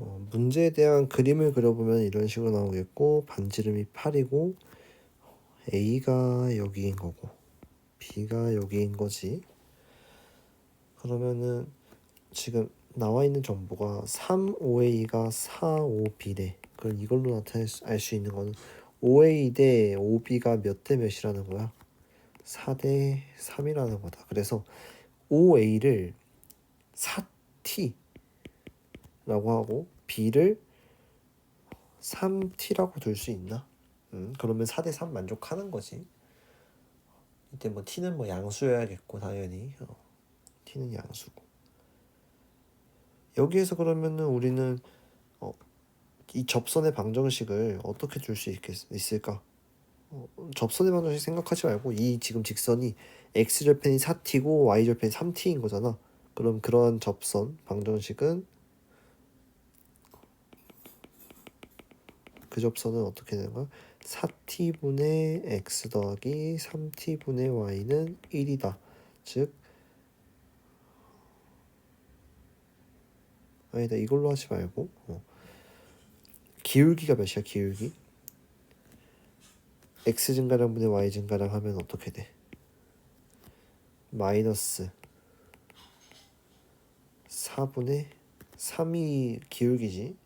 어, 문제에 대한 그림을 그려보면 이런 식으로 나오겠고 반지름이 8이고 A가 여기인 거고 B가 여기인 거지. 그러면은 지금 나와 있는 정보가 3 5A가 4 5B래. 그럼 이걸로 나타낼 알수 있는 거는 5A 대 5B가 몇 대 몇이라는 거야? 4 대 3이라는 거다. 그래서 5A를 4T 라고 하고 B를 3T라고 둘 수 있나? 음, 그러면 4대 3 만족하는 거지. 이때 뭐 T는 뭐 양수여야겠고 당연히 어, T는 양수고 여기에서 그러면은 우리는 어, 이 접선의 방정식을 어떻게 줄 수 있을까? 어, 접선의 방정식 생각하지 말고 이 지금 직선이 x절편이 4t고 y절편이 3t인 거잖아. 그럼 그러한 접선 방정식은 그 접선은 어떻게 되는 거야? 4t분의 x 더하기 3t분의 y는 1이다. 즉 아니다 이걸로 하지 말고 어. 기울기가 몇이야 기울기? x 증가량 분의 y 증가량 하면 어떻게 돼? 마이너스 4분의 3이 기울기지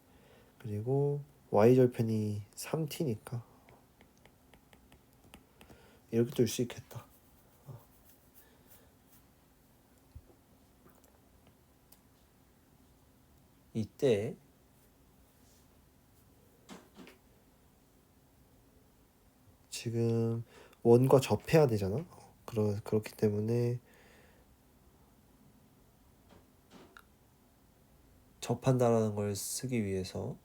그리고 y절편이 3t니까. 이렇게 둘 수 있겠다. 이때 지금 원과 접해야 되잖아. 그러, 그렇기 때문에 접한다라는 걸 쓰기 위해서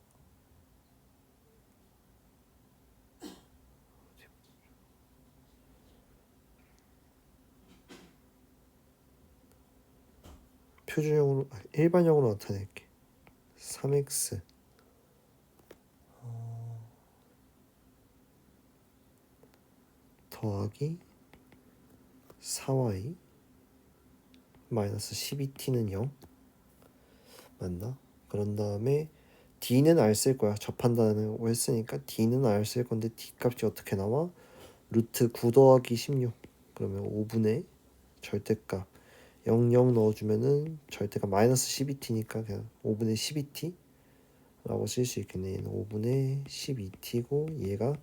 표준형으로 일반형으로 나타낼게. 3x 어, 더하기 4y 마이너스 12t는 0 맞나? 그런 다음에 d는 알 쓸 거야. 접한다는 거 했으니까 d는 알 쓸 건데 d 값이 어떻게 나와? 루트 9 더하기 16 그러면 5분의 절대값 00 넣어주면은 절대가 마이너스 12t니까 그냥 5분의 12t 라고 쓸 수 있겠네. 얘는 5분의 12t고 얘가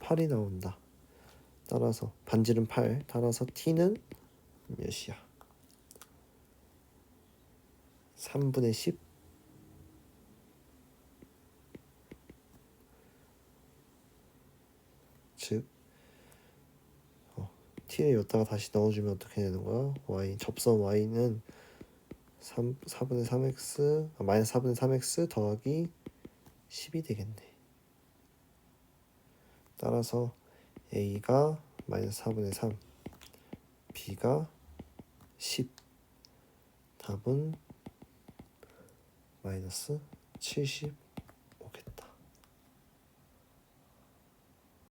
8이 나온다. 따라서 반지름 8 따라서 t는 몇이야? 3분의 10 즉 t를 여기다가 다시 넣어주면 어떻게 되는 거야? y 접선 y는 3, 4분의 3x 아, 마이너스 4분의 3x 더하기 10이 되겠네. 따라서 a가 마이너스 4분의 3 b가 10 답은 마이너스 70